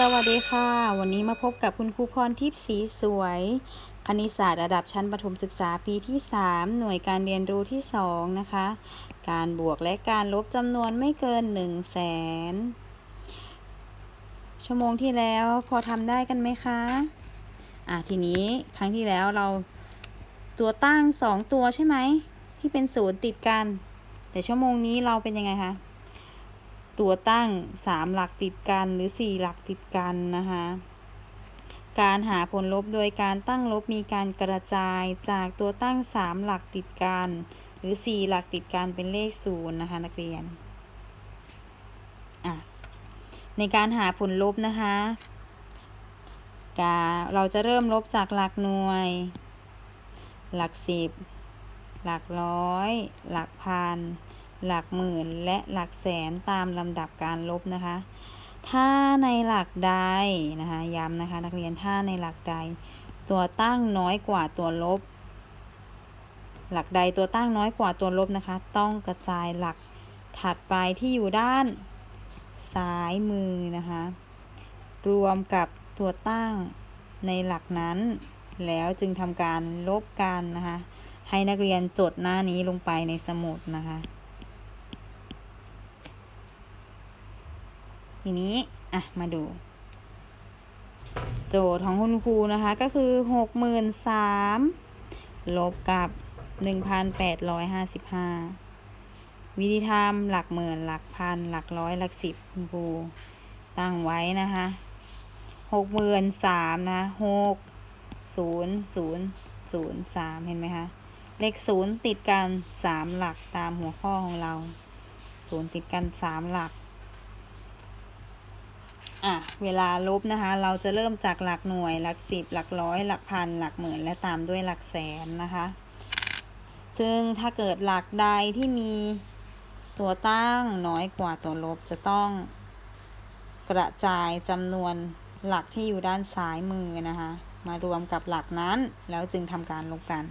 สวัสดีค่ะ วันนี้มาพบกับคุณครูพรทิพย์สีสวย คณิตศาสตร์ระดับชั้นประถมศึกษาปีที่ 3 หน่วยการเรียนรู้ที่ 2 นะคะ การบวกและการลบจำนวนไม่เกิน 1 0 0 0 0แสนชั่วโมงที่แล้วพอทำได้กันไหมคะ อะ ทีนี้ครั้งที่แล้วเราตัวตั้ง 2 ตัวใช่ไหม ที่เป็นศูนย์ติดกัน แต่ชั่วโมงนี้เราเป็นยังไงคะ ตัวตั้ง 3 หลักติดกันหรือ 4 หลักติดกันนะคะการหาผลลบโดยการตั้งลบมีการกระจายจากตัวตั้ง 3 หลักติดกัน หรือ 4 หลักติดกันเป็นเลขศูนย์นะคะนักเรียน ในการหาผลลบนะคะเราจะเริ่มลบจากหลักหน่วย หลักสิบหลักร้อย หลักพัน หลักหมื่นและหลักแสนตามลำดับการลบนะคะ ถ้าในหลักใดนะคะย้ำนะคะนักเรียนถ้าในหลักใด ตัวตั้งน้อยกว่าตัวลบ หลักใดตัวตั้งน้อยกว่าตัวลบนะคะ ต้องกระจายหลักถัดไปที่อยู่ด้านซ้ายมือนะคะ รวมกับตัวตั้งในหลักนั้นแล้วจึงทำการลบกันนะคะ ให้นักเรียนจดหน้านี้ลงไปในสมุดนะคะ ทีนี้อะมาดู โจทย์ของคุณครูนะคะ ก็คือหกหมื่นสามลบกับหนึ่งพันแปดร้อยห้าสิบห้าวิธีทำหลักหมื่นหลักพันหลักร้อยหลักสิบคุณครูตั้งไว้นะคะหกหมื่นสามนะหกศูนย์ศูนย์ศูนย์สามเห็นไหมคะเลขศูนย์ติดกันสามหลักตามหัวข้อของเราศูนย์ติดกันสามหลัก อะเวลาลบนะคะ เราจะเริ่มจากหลักหน่วย หลักสิบ หลักร้อย หลักพัน หลักหมื่น และตามด้วยหลักแสนนะคะ ซึ่งถ้าเกิดหลักใดที่มีตัวตั้งน้อยกว่าตัวลบจะต้องกระจายจำนวนหลักที่อยู่ด้านซ้ายมือนะคะ มารวมกับหลักนั้นแล้วจึงทำการลบกัน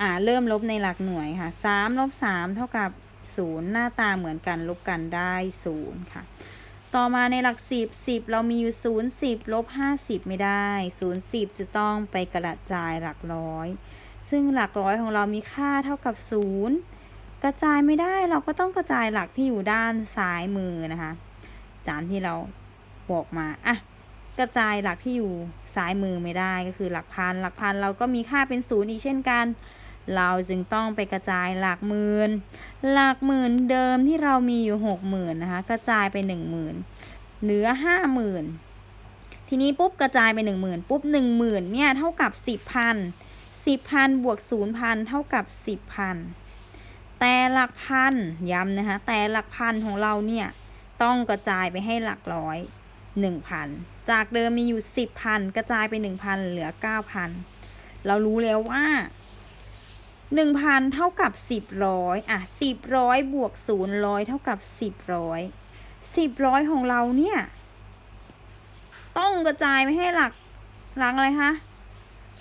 อ่าเริ่มลบในหลักหน่วยค่ะสามลบสามเท่ากับศูนย์หน้าตาเหมือนกันลบกันได้ศูนย์ค่ะ ต่อมาในหลักสิบสิบเรามีอยู่ศูนย์สิบลบห้าสิบไม่ได้ศูนย์สิบจะต้องไปกระจายหลักร้อย ซึ่งหลักร้อยของเรามีค่าเท่ากับศูนย์กระจายไม่ได้เราก็ต้องกระจายหลักที่อยู่ด้านซ้ายมือนะคะตามที่เราบอกมาอะกระจายหลักที่อยู่ซ้ายมือไม่ได้ก็คือหลักพันหลักพันเราก็มีค่าเป็นศูนย์อีกเช่นกัน เราจึงต้องไปกระจายหลักหมื่นหลักหมื่นเดิมที่เรามีอยู่หกหมื่นนะคะกระจายไปหนึ่งหมื่นเหลือห้าหมื่นทีนี้ปุ๊บกระจายไปหนึ่งหมื่นปุ๊บหนึ่งหมื่นเนี่ยเท่ากับสิบพันสิบพันบวกศูนย์พันเท่ากับสิบพันแต่หลักพันย้ำนะคะแต่หลักพันของเราเนี่ยต้องกระจายไปให้หลักร้อยหนึ่งพันจากเดิมมีอยู่สิบพันกระจายไปหนึ่งพันเหลือเก้าพันเรารู้แล้วว่า หนึ่งพันเท่ากับสิบร้อยอะสิบร้อยบวกศูนย์ร้อยเท่ากับสิบร้อยสิบร้อยของเราเนี่ย ต้องกระจายไปให้หลักหลักอะไรคะ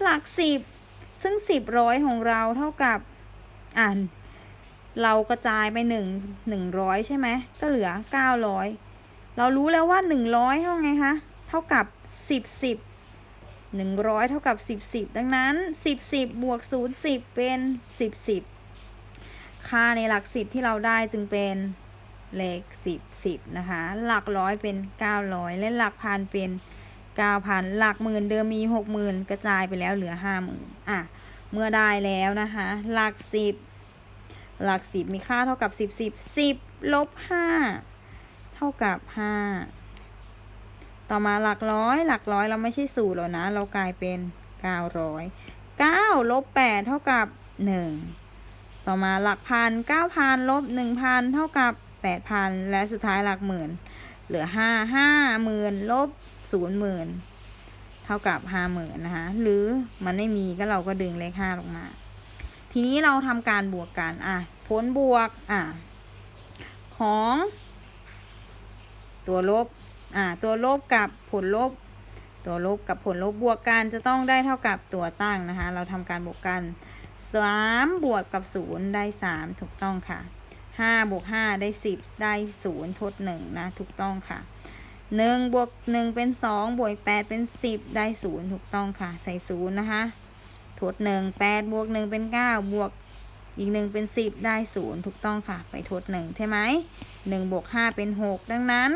หลักสิบซึ่งสิบร้อยของเราเท่ากับอ่านเรากระจายไปหนึ่งหนึ่งร้อยใช่ไหมก็เหลือเก้าร้อยเรารู้แล้วว่าหนึ่งร้อยเท่าไงคะ เท่ากับสิบสิบ หนึ่งร้อยเท่ากับสิบสิบดังนั้นสิบสิบบวกศูนย์สิบเป็นสิบสิบค่าในหลักสิบที่เราได้จึงเป็นเลขสิบสิบนะคะ หลักร้อยเป็นเก้าร้อยและหลักพันเป็นเก้าพันหลักหมื่นเดิมมีหกหมื่นกระจายไปแล้วเหลือห้าหมื่นอะ เมื่อได้แล้วนะคะ หลักสิบหลักสิบมีค่าเท่ากับสิบสิบสิบลบห้าเท่ากับห้า ต่อมาหลักร้อย หลักร้อยเราไม่ใช่สูตรแล้วนะ เรากลายเป็นเก้าร้อยเก้าลบแปดเท่ากับหนึ่งต่อมาหลักพันเก้าพันลบหนึ่งพันเท่ากับแปดพันและสุดท้ายหลักหมื่น เหลือห้าห้าหมื่นลบศูนย์หมื่นเท่ากับห้าหมื่นนะคะ หรือมันไม่มีก็เราก็ดึงเลขห้าลงมา ทีนี้เราทำการบวกกัน อะ ผลบวก อะ ของ ตัวลบ อะตัวลบกับผลลบ ตัวลบกับผลลบบวกกันจะต้องได้เท่ากับตัวตั้งนะคะ เราทำการบวกกันสามบวกกับศูนย์ได้สามถูกต้องค่ะห้าบวกห้าได้สิบได้ศูนย์ทดหนึ่งนะ ถูกต้องค่ะหนึ่งบวกหนึ่งเป็นสองบวกแปดเป็นสิบได้ศูนย์ถูกต้องค่ะ ใส่ศูนย์นะคะ ทดหนึ่งแปดบวกหนึ่งเป็นเก้าบวกอีกหนึ่งเป็นสิบได้ศูนย์ถูกต้องค่ะ ไปทดหนึ่งใช่ไหมหนึ่งบวกห้าเป็นหกดังนั้น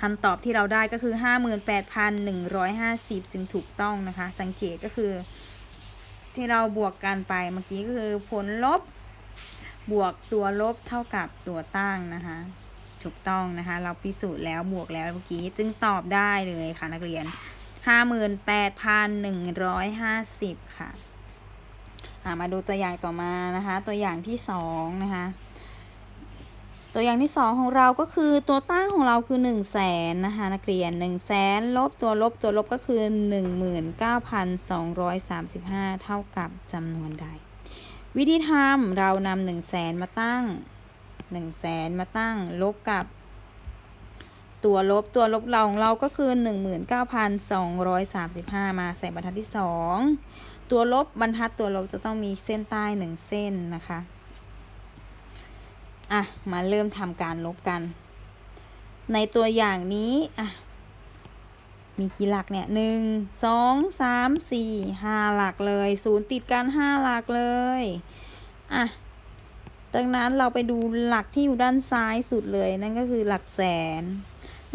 คำตอบที่เราได้ก็คือห้าหมื่นแปดพันหนึ่งร้อยห้าสิบจึงถูกต้องนะคะ สังเกตก็คือ ที่เราบวกกันไปเมื่อกี้ก็คือผลลบบวกตัวลบเท่ากับตัวตั้งนะคะ ถูกต้องนะคะ เราพิสูจน์แล้วบวกแล้วเมื่อกี้จึงตอบได้เลยค่ะนักเรียน 58,150 ค่ะอะมาดูตัวอย่างต่อมานะคะ ตัวอย่างที่สองนะคะ ตัวอย่างที่สองของเราก็คือตัวตั้งของเราคือ 1 0 0 0 0แสนนะคะนักเรียน 1 0 0 0 0แสนลบตัวลบตัวลบก็คือ 19,235 เท่ากับจำนวนใด วิธีทำเรานำหนึ่งแสนมาตั้งหนึ่งแสนมาตั้งลบกับ ตัวลบตัวลบเราของเราก็คือหนึ่งหมื่นเก้าพันสองร้อยสามสิบห้ามาใส่บรรทัดที่สองตัวลบบรรทัดตัวลบจะต้องมีเส้นใต้หนึ่งเส้นนะคะ อะ มาเริ่มทำการลบกัน ในตัวอย่างนี้ อะ มีกี่หลักเนี่ยหนึ่งสองสามสี่ห้าหลักเลยศูนย์ติดกันห้าหลักเลย อะดังนั้นเราไปดูหลักที่อยู่ด้านซ้ายสุดเลย นั่นก็คือหลักแสน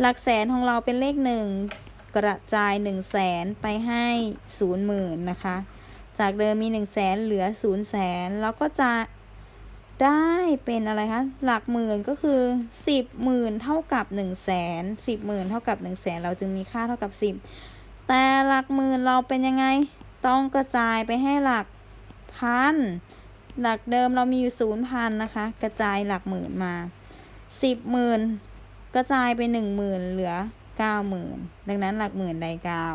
หลักแสนของเราเป็นเลขหนึ่งกระจายหนึ่งแสนไปให้ศูนย์หมื่นนะคะ จากเดิมมีหนึ่งแสนเหลือศูนย์แสนแล้วก็จะ ได้เป็นอะไรคะ หลักหมื่นก็คือสิบหมื่นเท่ากับหนึ่งแสนสิบหมื่นเท่ากับหนึ่งแสนเราจึงมีค่าเท่ากับสิบแต่หลักหมื่นเราเป็นยังไง ต้องกระจายไปให้หลักพัน หลักเดิมเรามีอยู่ศูนย์พันนะคะ กระจายหลักหมื่นมาสิบหมื่นกระจายไปหนึ่งหมื่นเหลือเก้าหมื่นดังนั้นหลักหมื่นได้เก้า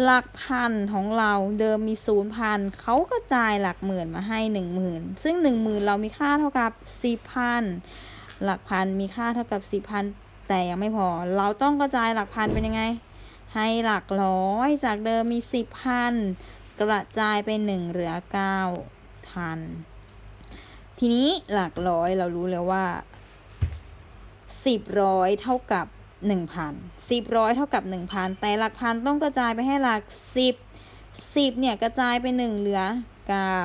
หลักพันของเราเดิมมีศูนย์พันเขากระจายหลักหมื่นมาให้หนึ่งหมื่นซึ่งหนึ่งหมื่นเรามีค่าเท่ากับสิบพันหลักพันมีค่าเท่ากับสิบพันแต่ยังไม่พอ เราต้องกระจายหลักพันเป็นยังไง ให้หลักร้อยจากเดิมมีสิบพันกระจายไปหนึ่งเหลือเก้าพันทีนี้หลักร้อยเรารู้แล้วว่าสิบร้อยเท่ากับ หนึ่งพันสิบร้อยเท่ากับหนึ่งพันแต่หลักพันต้องกระจายไปให้หลักสิบสิบเนี่ยกระจายไปหนึ่งเหลือเก้า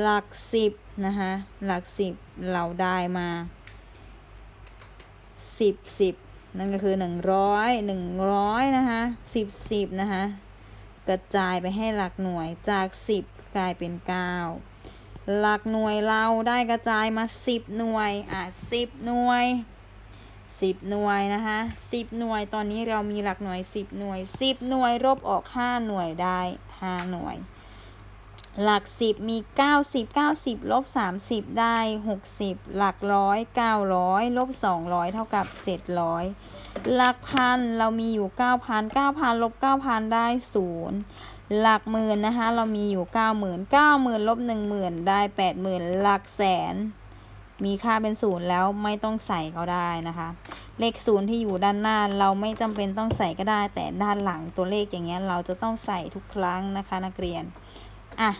หลักสิบนะคะหลักสิบเราได้มาสิบสิบนั่นก็คือหนึ่งร้อยหนึ่งร้อยนะคะสิบสิบนะคะกระจายไปให้หลักหน่วยจากสิบกลายเป็นเก้าหลักหน่วยเราได้กระจายมาสิบหน่วยอะสิบหน่วย สิบหน่วยนะคะสิบหน่วยตอนนี้เรามีหลักหน่วยสิบหน่วยสิบหน่วยลบออกห้าหน่วยได้ห้าหน่วย หลักสิบมีเก้าสิบเก้าสิบลบสามสิบได้หกสิบหลักร้อยเก้าร้อยลบสองร้อยเท่ากับเจ็ดร้อยหลักพันเรามีอยู่เก้าพันเก้าพันลบเก้าพันได้ศูนย์หลักหมื่นนะคะเรามีอยู่เก้าหมื่นเก้าหมื่นลบหนึ่งหมื่นได้แปดหมื่นหลักแสน มีค่าเป็นศูนย์แล้วไม่ต้องใส่ก็ได้นะคะ เลขศูนย์ที่อยู่ด้านหน้าเราไม่จำเป็นต้องใส่ก็ได้ แต่ด้านหลังตัวเลขอย่างเงี้ยเราจะต้องใส่ทุกครั้งนะคะนักเรียนอะ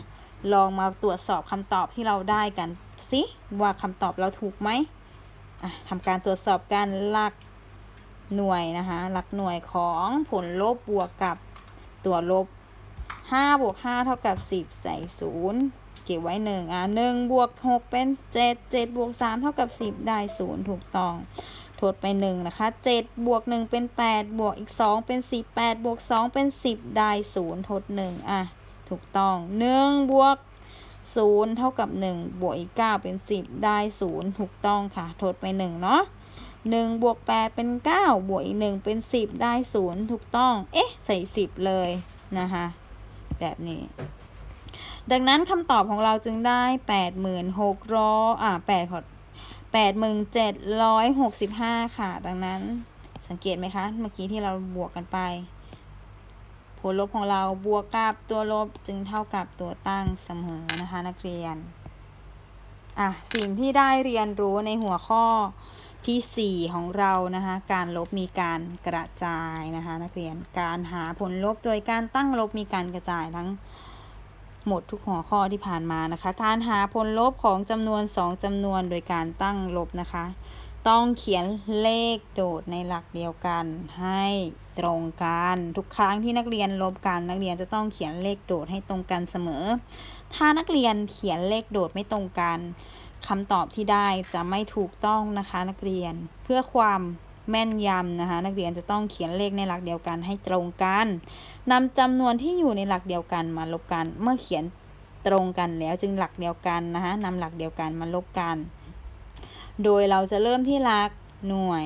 ลองมาตรวจสอบคำตอบที่เราได้กันสิว่าคำตอบเราถูกไหมอะทำการตรวจสอบกันหลักหน่วยนะคะ หลักหน่วยของผลลบบวกกับตัวลบ5บวก5เท่ากับ 10 ใส่ 0 เก็บไว้1อะ1บวก6เป็น7 7บวก3เท่ากับ10ได้0ถูกต้องทดไป1นะคะ7บวก1เป็น 8 บวกอีก 2 เป็น 10 8บวก 2 เป็น 10 ได้ 0 ทด 1 อะ ถูกต้อง 1 บวก 0 เท่ากับ 1 บวกอีก 9 เป็น 10 ได้ 0 ถูกต้องค่ะ ทดไป 1 เนาะ1บวก 8 เป็น 9 บวกอีก 1 เป็น 10 ได้ 0 ถูกต้อง เอ๊ะ ใส่ 10 เลยนะคะแบบนี้ ดังนั้นคำตอบของเราจึงได้แปดหมื่นหกร้อยอ่าแปดขอแปดหมื่นเจ็ดร้อยหกสิบห้าค่ะ ดังนั้นสังเกตไหมคะ เมื่อกี้ที่เราบวกกันไป ผลลบของเราบวกกับตัวลบจึงเท่ากับตัวตั้งเสมอนะคะนักเรียนอะสิ่งที่ได้เรียนรู้ในหัวข้อที่ 4 ของเรานะคะ การลบมีการกระจายนะคะ นักเรียนการหาผลลบโดยการตั้งลบมีการกระจายทั้ง หมดทุกหัวข้อที่ผ่านมานะคะ การหาผลลบของจำนวน 2จำนวนโดยการตั้งลบนะคะ ต้องเขียนเลขโดดในหลักเดียวกันให้ตรงกัน ทุกครั้งที่นักเรียนลบกันนักเรียนจะต้องเขียนเลขโดดให้ตรงกันเสมอ ถ้านักเรียนเขียนเลขโดดไม่ตรงกันคำตอบที่ได้จะไม่ถูกต้องนะคะนักเรียนเพื่อความ แม่นยำนะคะ นักเรียนจะต้องเขียนเลขในหลักเดียวกันให้ตรงกันนำจำนวนที่อยู่ในหลักเดียวกันมาลบกัน เมื่อเขียนตรงกันแล้วจึงหลักเดียวกันนะคะนำหลักเดียวกันมาลบกัน โดยเราจะเริ่มที่หลักหน่วย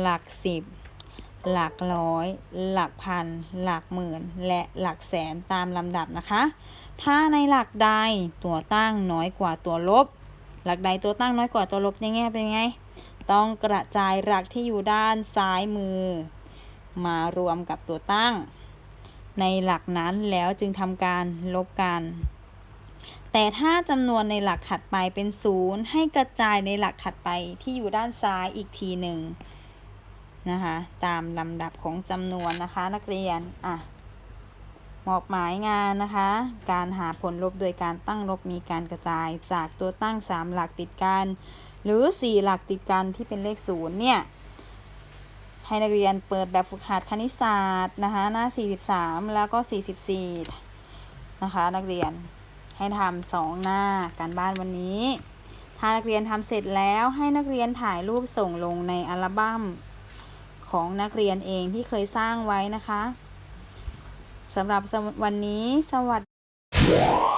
หลักสิบหลักร้อย หลักพัน หลักหมื่น และหลักแสนตามลำดับนะคะ ถ้าในหลักใดตัวตั้งน้อยกว่าตัวลบ หลักใดตัวตั้งน้อยกว่าตัวลบในแง่เป็นไง ต้องกระจายหลักที่อยู่ด้านซ้ายมือ มารวมกับตัวตั้ง ในหลักนั้นแล้วจึงทำการลบกัน แต่ถ้าจำนวนในหลักถัดไปเป็นศูนย์ให้กระจายในหลักถัดไปที่อยู่ด้านซ้ายอีกทีหนึ่งนะคะตามลำดับของจำนวนนะคะนักเรียนอะมอกหมายงานนะคะ การหาผลลบโดยการตั้งลบมีการกระจายจากตัวตั้ง 3 หลักติดกัน หรือ 4 หลักติดกันที่เป็นเลขศูนย์เนี่ยให้นักเรียนเปิดแบบฝึกหัดคณิตศาสตร์นะคะหน้า 43 แล้วก็ 44 นะคะ นักเรียนให้ทำสองหน้าการบ้านวันนี้ ถ้านักเรียนทำเสร็จแล้วให้นักเรียนถ่ายรูปส่งลงในอัลบั้มของนักเรียนเองที่เคยสร้างไว้นะคะสำหรับวันนี้สวัสดี